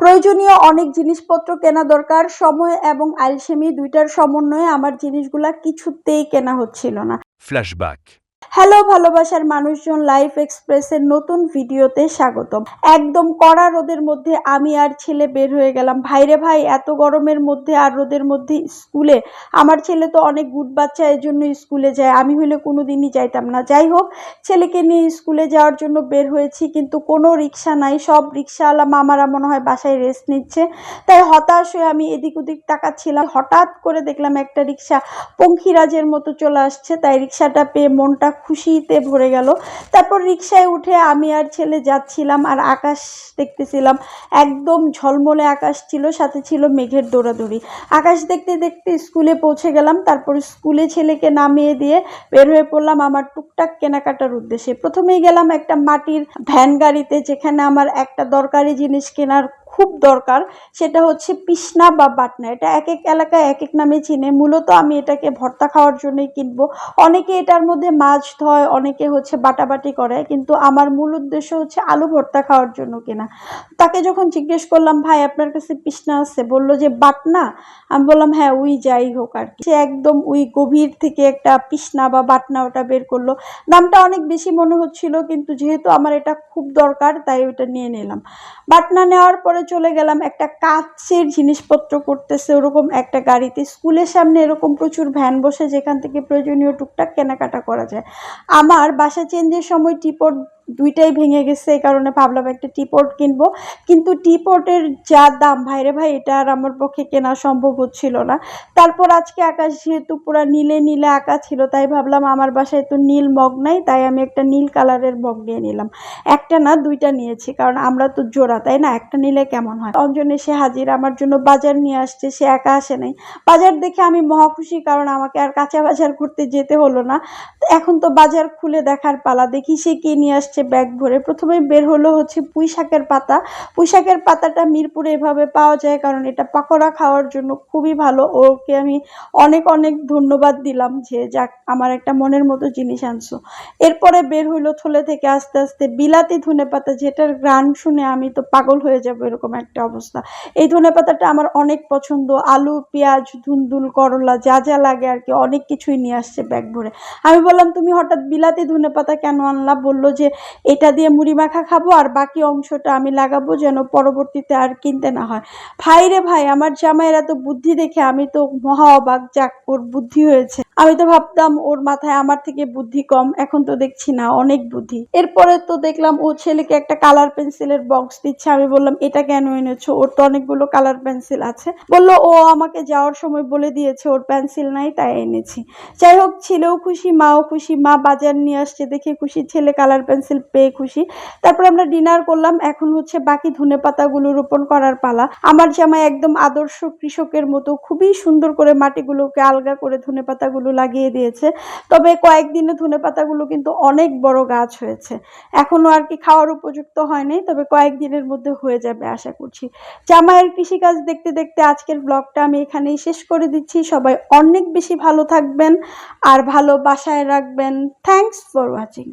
প্রয়োজনীয় অনেক জিনিসপত্র কেনা দরকার, সময় এবং আলসেমি দুইটার সমন্বয়ে আমার জিনিসগুলা কিছুতেই কেনা হচ্ছিল না Flashback. হ্যালো ভালোবাসার মানুষজন লাইফ এক্সপ্রেসের নতুন ভিডিওতে স্বাগতম। একদম কড়া রোদের মধ্যে আমি আর ছেলে বের হয়ে গেলাম। ভাইরে ভাই, এত গরমের মধ্যে আর রোদের মধ্যে স্কুলে? আমার ছেলে তো অনেক গুড বাচ্চা এর জন্য স্কুলে যায়। আমি হলে কোনো দিনই যাইতাম না। যাই হোক ছেলেকে নিয়ে স্কুলে যাওয়ার জন্য বের হয়েছি, কিন্তু কোনো রিক্সা নাই। সব রিক্সাওয়ালা মামারা মনে হয় বাসায় রেস্ট নিচ্ছে। তাই হতাশ হয়ে আমি এদিক ওদিক তাকাচ্ছিলাম। হঠাৎ করে দেখলাম একটা রিক্সা পঙ্খিরাজের মতো চলে আসছে। তাই রিক্সাটা পেয়ে মনটা খুশিতে ভরে গেল। তারপর রিক্সায় উঠে আমি আর ছেলে যাচ্ছিলাম আর আকাশ দেখতেছিলাম। একদম ঝলমলে আকাশ ছিল, সাথে ছিল মেঘের দৌড়াদৌড়ি। আকাশ দেখতে দেখতে স্কুলে পৌঁছে গেলাম, তারপর স্কুলে ছেলেকে নামিয়ে দিয়ে বের হয়ে পড়লাম আমার টুকটাক কেনাকাটার উদ্দেশ্যে। প্রথমেই গেলাম একটা মাটির ভ্যান গাড়িতে, যেখানে আমার একটা দরকারি জিনিস কেনার খুব দরকার, সেটা হচ্ছে পিসনা বা বাটনা। এটা এক এক এলাকায় এক এক নামে চিনে। মূলত আমি এটাকে ভর্তা খাওয়ার জন্যই কিনবো। অনেকে এটার মধ্যে মাছ ধয়, অনেকে হচ্ছে বাটাবাটি করে, কিন্তু আমার মূল উদ্দেশ্য হচ্ছে আলু ভর্তা খাওয়ার জন্য কেনা। তাকে যখন জিজ্ঞেস করলাম, ভাই, আপনার কাছে পিসনা আছে? বলল যে, বাটনা? আমি বললাম হ্যাঁ উই যাই হোক আর কি। সে একদম উই গভীর থেকে একটা পিসনা বা বাটনা ওটা বের করল। দামটা অনেক বেশি মনে হচ্ছিল, কিন্তু যেহেতু আমার এটা খুব দরকার, তাই ওটা নিয়ে নিলাম। বাটনা নেওয়ার পরে চলে গেলাম, একটা কাচের জিনিসপত্র করতেছে ওরকম একটা গাড়িতে। স্কুলের সামনে এরকম প্রচুর ভ্যান বসে যেখান থেকে প্রয়োজনীয় টুকটাক কেনাকাটা করা যায়। আমার বাসা চেঞ্জের সময় টিপট দুইটাই ভেঙে গেছে, এই কারণে ভাবলাম একটা টিপট কিনবো। কিন্তু টিপটের যা দাম, ভাইরে ভাই, এটা আর আমার পক্ষে কেনা সম্ভব হচ্ছিল না। তারপর আজকে আকাশ যেহেতু পুরো নীলে নীলে আঁকা ছিল, তাই ভাবলাম আমার বাসায় তো নীল মগ নাই, তাই আমি একটা নীল কালারের মগ নিয়ে নিলাম। একটা না, দুইটা নিয়েছি, কারণ আমরা তো জোড়া, তাই না? একটা নিলে কেমন হয়? অঞ্জন এসে হাজির, আমার জন্য বাজার নিয়ে আসছে, সে একা আসে নাই। বাজার দেখে আমি মহা খুশি, কারণ আমাকে আর কাঁচা বাজার করতে যেতে হলো না। এখন তো বাজার খুলে দেখার পালা। দেখি সে কি নিয়ে আসছে ব্যাগ ভরে। প্রথমে বের হলো হচ্ছে পুঁই শাকের পাতা। পুঁই শাকের পাতাটা মিরপুরে এভাবে পাওয়া যায় কারণ এটা পাকোড়া খাওয়ার জন্য খুবই ভালো। ওকে আমি অনেক অনেক ধন্যবাদ দিলাম যে যাক, আমার একটা মনের মতো জিনিস আনছো। এরপরে বের হইল থলে থেকে আস্তে আস্তে বিলাতি ধনে পাতা যেটার গ্রান শুনে আমি তো পাগল হয়ে যাব এরকম একটা অবস্থা। এই ধনে পাতাটা আমার অনেক পছন্দ। আলু, পেঁয়াজ, ধুন্দুল, করলা, যা যা লাগে আর কি, অনেক কিছুই নিয়ে আসছে ব্যাগ ভরে। আমি বললাম তুমি হঠাৎ বিলাতি ধনে পাতা কেন আনলা? বলল যে, এটা দিয়ে মুড়ি মাখা খাব আর বাকি অংশটা আমি লাগাবো যেন পরবর্তীতে আর কিনতে না হয়। ভাই রে ভাই, আমার জামাইয়ের এত বুদ্ধি দেখে আমি তো মহা অবাক, যাক, ওর বুদ্ধি হয়েছে। আমি তো ভাবতাম, ওর মাথায় আমার থেকে বুদ্ধি কম, এখন তো দেখছি না, অনেক বুদ্ধি। এরপরে তো দেখলাম, ও ছেলেকে একটা কালার পেন্সিলের বক্স দিচ্ছে। আমি বললাম, এটা কেন এনেছো? ওর তো অনেকগুলো কালার পেন্সিল আছে। বলল, ও আমাকে যাওয়ার সময় বলে দিয়েছে, ওর পেন্সিল নাই, তাই এনেছি। যাই হোক, ছেলেও খুশি, মাও খুশি, মা বাজার নিয়ে আসছে দেখে খুশি, ছেলে কালার পেন্সিল পেয়ে খুশি। তারপর আমরা ডিনার করলাম, এখন হচ্ছে বাকি ধনে পাতাগুলো রোপণ করার পালা। আমার জামাই একদম আদর্শ কৃষকের মতো, খুবই সুন্দর করে মাটিগুলোকে আলগা করে ধনে পাতাগুলো লাগিয়ে দিয়েছে। তবে কয়েকদিনে ধনে পাতাগুলো কিন্তু অনেক বড় গাছ হয়েছে। এখনও আর কি খাওয়ার উপযুক্ত হয়নি, তবে কয়েকদিনের মধ্যে হয়ে যাবে আশা করছি। জামাইয়ের কৃষিকাজ দেখতে দেখতে আজকের ব্লগটা আমি এখানেই শেষ করে দিচ্ছি। সবাই অনেক বেশি ভালো থাকবেন, আর ভালো বাসায় রাখবেন থ্যাঙ্কস ফর ওয়াচিং